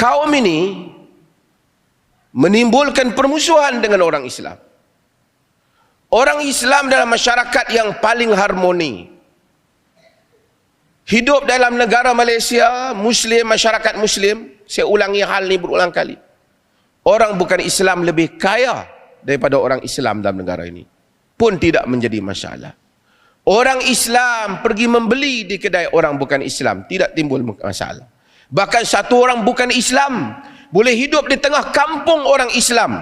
kaum ini menimbulkan permusuhan dengan orang Islam. Orang Islam dalam masyarakat yang paling harmoni. Hidup dalam negara Malaysia, Muslim, masyarakat Muslim, saya ulangi hal ini berulang kali. Orang bukan Islam lebih kaya daripada orang Islam dalam negara ini. Pun tidak menjadi masalah. Orang Islam pergi membeli di kedai orang bukan Islam, tidak timbul masalah. Bahkan satu orang bukan Islam boleh hidup di tengah kampung orang Islam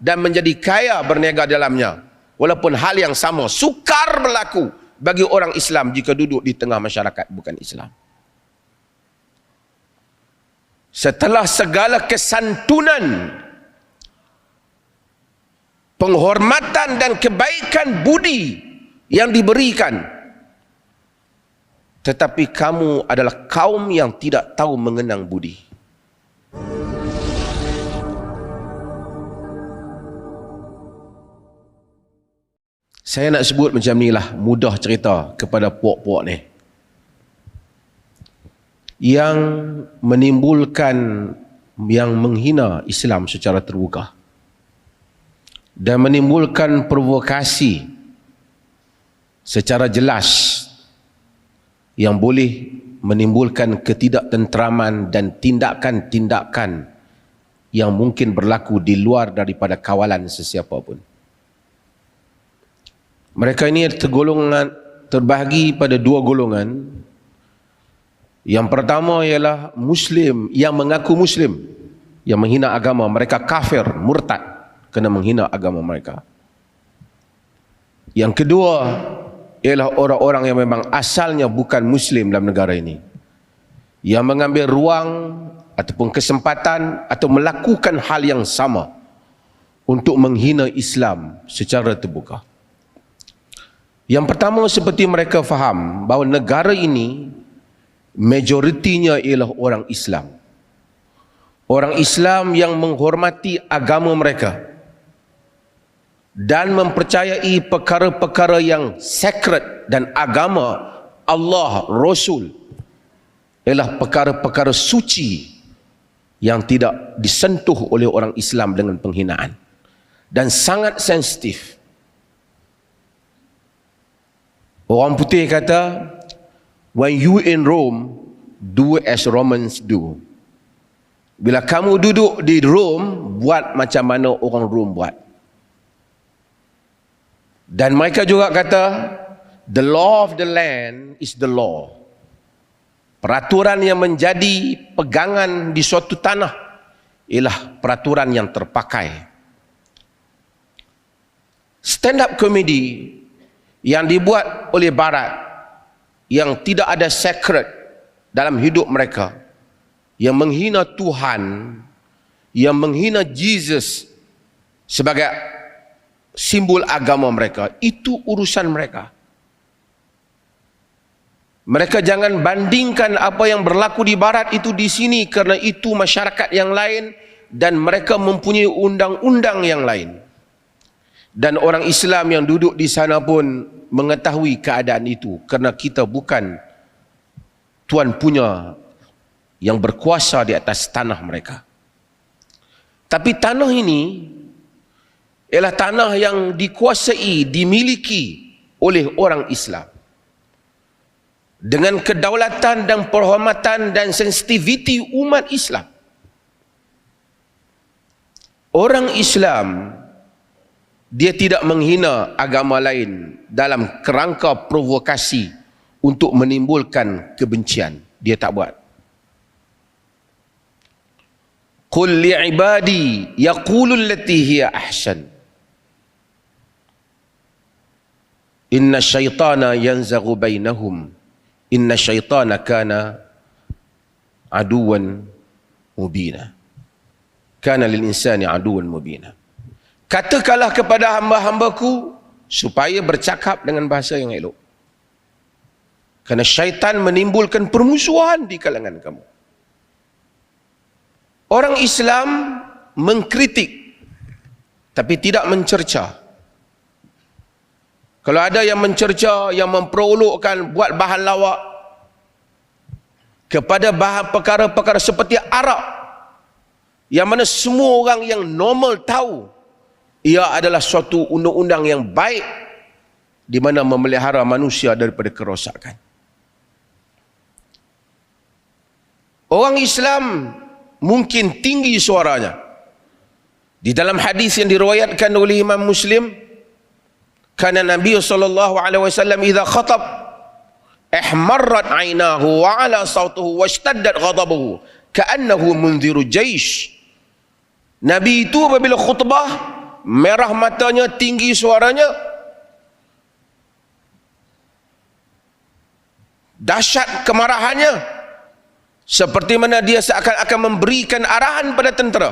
dan menjadi kaya berniaga dalamnya. Walaupun hal yang sama sukar berlaku bagi orang Islam jika duduk di tengah masyarakat bukan Islam. Setelah segala kesantunan, penghormatan dan kebaikan budi yang diberikan, tetapi kamu adalah kaum yang tidak tahu mengenang budi. Saya nak sebut macam ni lah, mudah cerita kepada puak-puak ni. Yang menimbulkan, yang menghina Islam secara terbuka. Dan menimbulkan provokasi secara jelas yang boleh menimbulkan ketidaktentraman dan tindakan-tindakan yang mungkin berlaku di luar daripada kawalan sesiapa pun. Mereka ini tergolongan terbahagi pada dua golongan. Yang pertama ialah Muslim yang mengaku Muslim yang menghina agama mereka kafir, murtad kerana menghina agama mereka. Yang kedua ialah orang-orang yang memang asalnya bukan Muslim dalam negara ini. Yang mengambil ruang ataupun kesempatan atau melakukan hal yang sama untuk menghina Islam secara terbuka. Yang pertama seperti mereka faham bahawa negara ini majoritinya ialah orang Islam. Orang Islam yang menghormati agama mereka dan mempercayai perkara-perkara yang sacred dan agama Allah Rasul ialah perkara-perkara suci yang tidak disentuh oleh orang Islam dengan penghinaan dan sangat sensitif Orang putih kata, when you in Rome, do as Romans do. Bila kamu duduk di Rome, buat macam mana orang Rome buat. Dan mereka juga kata, the law of the land is the law. Peraturan yang menjadi pegangan di suatu tanah ialah peraturan yang terpakai. Stand up comedy yang dibuat oleh barat yang tidak ada secret dalam hidup mereka yang menghina Tuhan yang menghina Jesus sebagai simbol agama mereka. Itu urusan mereka. Mereka jangan bandingkan apa yang berlaku di barat itu di sini kerana itu masyarakat yang lain dan mereka mempunyai undang-undang yang lain. Dan orang Islam yang duduk di sana pun mengetahui keadaan itu kerana kita bukan tuan punya yang berkuasa di atas tanah mereka. Tapi tanah ini ialah tanah yang dikuasai, dimiliki oleh orang Islam. Dengan kedaulatan dan perhormatan dan sensitiviti umat Islam. Orang Islam dia tidak menghina agama lain dalam kerangka provokasi untuk menimbulkan kebencian dia tak buat qul li ibadi yaqulu allati hiya ahsan inna syaitana yanzaghu bainahum inna syaitana kana aduwan mubina kana lil insani aduwan mubina Katakanlah kepada hamba-hambaku supaya bercakap dengan bahasa yang elok. Kerana syaitan menimbulkan permusuhan di kalangan kamu. Orang Islam mengkritik tapi tidak mencerca. Kalau ada yang mencerca, yang memperolokkan buat bahan lawak kepada bahan perkara-perkara seperti Arab yang mana semua orang yang normal tahu ia adalah suatu undang-undang yang baik di mana memelihara manusia daripada kerosakan. Orang Islam mungkin tinggi suaranya. Di dalam hadis yang diriwayatkan oleh Imam Muslim, kana Nabi sallallahu alaihi wasallam idza khatab ihmarrat aynahu wa ala sautuhu washtaddat ghadabuhu ka'annahu munziru jaysh. Nabi itu apabila khutbah merah matanya, tinggi suaranya dahsyat kemarahannya. Seperti mana dia seakan-akan memberikan arahan pada tentera.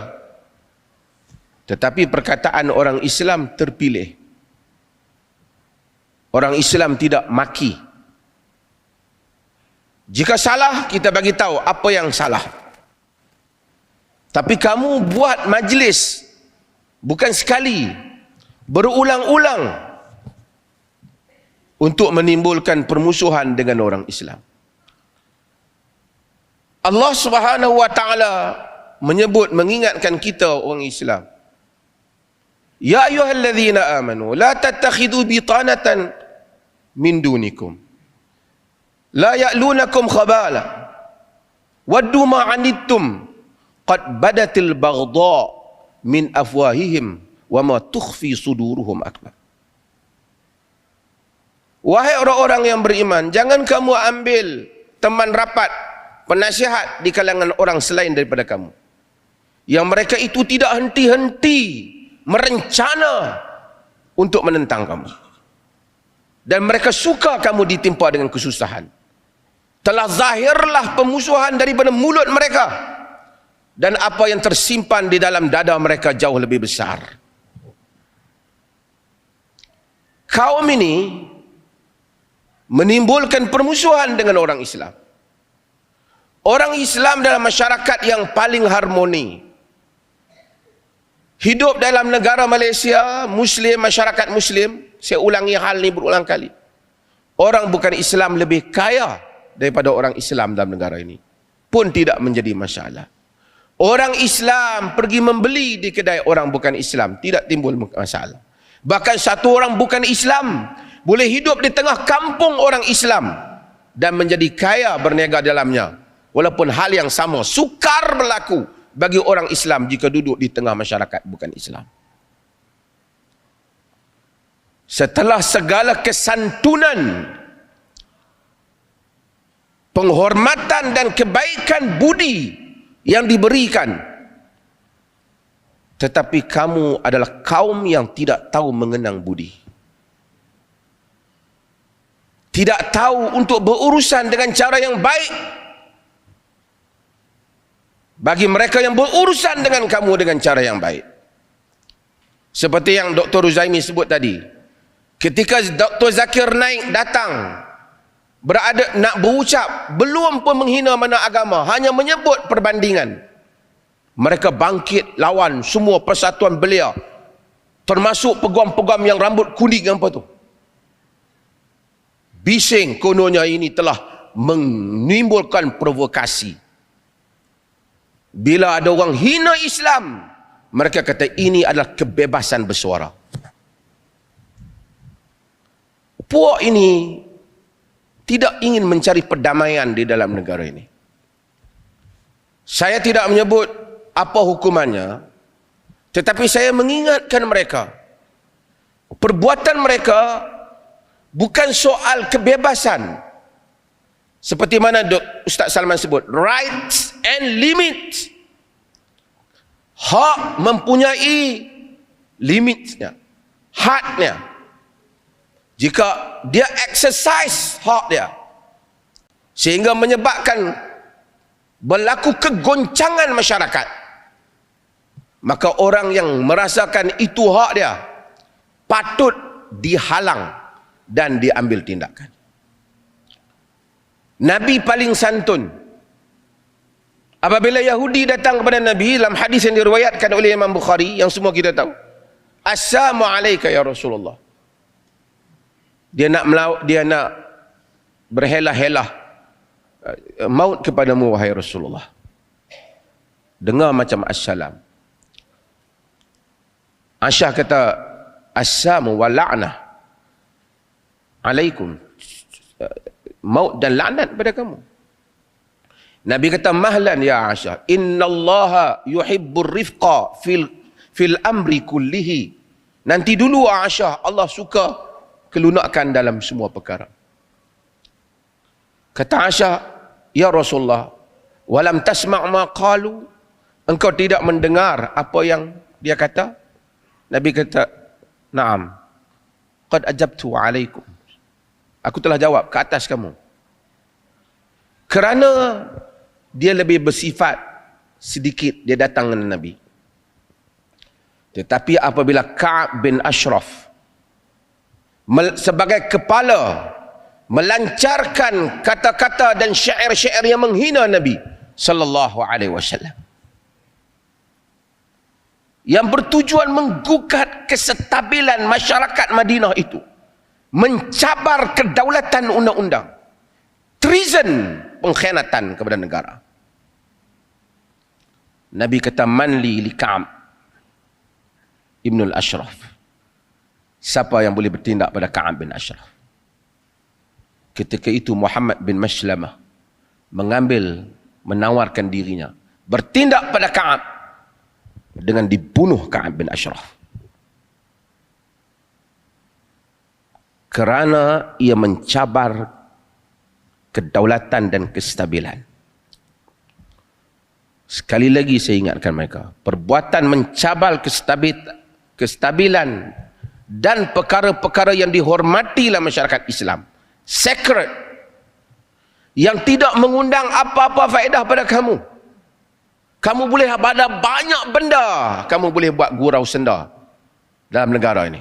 Tetapi perkataan orang Islam terpilih orang Islam tidak maki jika salah kita bagi tahu apa yang salah tapi kamu buat majlis bukan sekali berulang-ulang untuk menimbulkan permusuhan dengan orang Islam. Allah Subhanahu wa taala menyebut mengingatkan kita orang Islam. Ya ayyuhalladzina amanu la tattakhidhu bitanatan min dunikum. La ya'lunakum khabala. Waddu ma 'anittum qad badatil baghdha min afwahihim wa ma tukhfi suduruhum akbar Wahai orang-orang yang beriman jangan kamu ambil teman rapat penasihat di kalangan orang selain daripada kamu yang mereka itu tidak henti-henti merencana untuk menentang kamu dan mereka suka kamu ditimpa dengan kesusahan telah zahirlah pemusuhan daripada mulut mereka dan apa yang tersimpan di dalam dada mereka jauh lebih besar. Kaum ini menimbulkan permusuhan dengan orang Islam. Orang Islam dalam masyarakat yang paling harmoni. Hidup dalam negara Malaysia, Muslim, masyarakat Muslim, saya ulangi hal ini berulang kali. Orang bukan Islam lebih kaya daripada orang Islam dalam negara ini. Pun tidak menjadi masalah. Orang Islam pergi membeli di kedai orang bukan Islam. Tidak timbul masalah. Bahkan satu orang bukan Islam. Boleh hidup di tengah kampung orang Islam. Dan menjadi kaya berniaga dalamnya. Walaupun hal yang sama. Sukar berlaku bagi orang Islam jika duduk di tengah masyarakat bukan Islam. Setelah segala kesantunan. Penghormatan dan kebaikan budi yang diberikan tetapi kamu adalah kaum yang tidak tahu mengenang budi tidak tahu untuk berurusan dengan cara yang baik bagi mereka yang berurusan dengan kamu dengan cara yang baik seperti yang Dr. Ruzaimi sebut tadi ketika Dr. Zakir naik datang berada nak berucap belum pun menghina mana agama hanya menyebut perbandingan. Mereka bangkit lawan semua persatuan belia termasuk peguam-peguam yang rambut kuning apa tu? Bising kononnya ini telah menimbulkan provokasi. Bila ada orang hina Islam mereka kata ini adalah kebebasan bersuara puak ini tidak ingin mencari perdamaian di dalam negara ini. Saya tidak menyebut apa hukumannya, tetapi saya mengingatkan mereka, perbuatan mereka bukan soal kebebasan. Seperti mana Ustaz Salman sebut, rights and limits. Hak mempunyai limitnya, haknya jika dia exercise hak dia sehingga menyebabkan berlaku kegoncangan masyarakat maka orang yang merasakan itu hak dia patut dihalang dan diambil tindakan. Nabi paling santun. Apabila Yahudi datang kepada Nabi dalam hadis yang diriwayatkan oleh Imam Bukhari yang semua kita tahu Assalamualaikum ya Rasulullah dia nak melaw- dia nak berhelah-helah uh, maut kepadamu wahai Rasulullah dengar macam assalam. Aisyah kata, Assamu wa la'nah alaikum. Maut dan laknat pada kamu. Nabi kata, Mahlan ya Aisyah, Inna allaha yuhibbur rifqa fil, fil amri kullihi. Nanti dulu Aisyah, Allah suka kelunakan dalam semua perkara. Kata Aisyah, Ya Rasulullah, walam tasma' ma qalu, engkau tidak mendengar apa yang dia kata? Nabi kata, Naam. Qad ajabtu alaikum. Aku telah jawab ke atas kamu. Kerana dia lebih bersifat sedikit dia datang dengan Nabi. Tetapi apabila Ka'ab bin Ashraf sebagai kepala melancarkan kata-kata dan syair-syair yang menghina Nabi sallallahu alaihi wasallam. Yang bertujuan menggugat kestabilan masyarakat Madinah itu mencabar kedaulatan undang-undang treason pengkhianatan kepada negara. Nabi kata manli li Ka'ab Ibn al-Ashraf siapa yang boleh bertindak pada Ka'ab bin Ashraf ketika itu Muhammad bin Maslamah mengambil menawarkan dirinya bertindak pada Ka'ab dengan dibunuh Ka'ab bin Ashraf. Kerana ia mencabar kedaulatan dan kestabilan. Sekali lagi saya ingatkan mereka, perbuatan mencabar kestabilan dan perkara-perkara yang dihormati dalam masyarakat Islam, sacred, yang tidak mengundang apa-apa faedah pada kamu, kamu boleh ada banyak benda. Kamu boleh buat gurau senda dalam negara ini.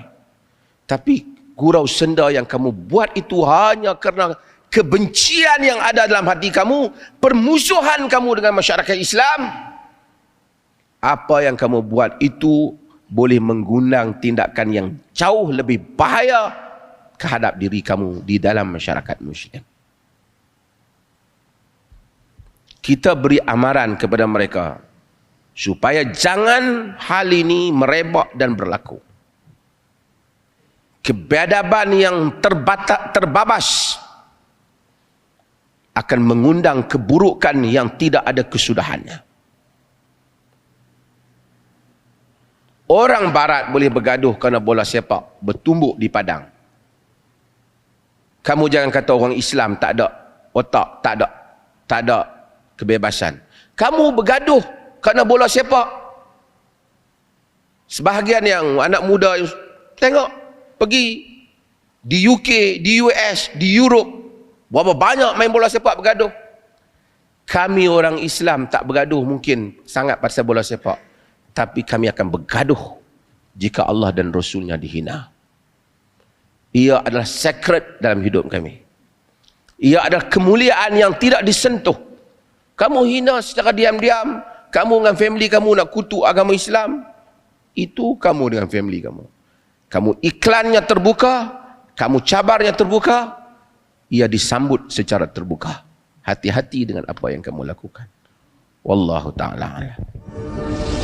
Tapi gurau senda yang kamu buat itu hanya kerana kebencian yang ada dalam hati kamu, permusuhan kamu dengan masyarakat Islam. Apa yang kamu buat itu boleh mengundang tindakan yang jauh lebih bahaya kehadap diri kamu di dalam masyarakat Muslim. kita beri amaran kepada mereka supaya jangan hal ini merebak dan berlaku. Kebedaban yang terbatak, terbabas akan mengundang keburukan yang tidak ada kesudahannya. Orang barat boleh bergaduh kerana bola sepak bertumbuk di padang. Kamu jangan kata orang Islam tak ada otak, tak ada tak ada kebebasan. Kamu bergaduh kerana bola sepak. Sebahagian yang anak muda tengok pergi di UK, di US, di Europe berapa banyak main bola sepak bergaduh. Kami orang Islam tak bergaduh mungkin sangat pasal bola sepak. Tapi kami akan bergaduh jika Allah dan Rasulnya dihina. Ia adalah secret dalam hidup kami. Ia adalah kemuliaan yang tidak disentuh kamu hina secara diam-diam. Kamu dengan family kamu nak kutuk agama Islam. Itu kamu dengan family kamu. Kamu iklannya terbuka. Kamu cabarnya terbuka. Ia disambut secara terbuka. Hati-hati dengan apa yang kamu lakukan. Wallahu ta'ala alam.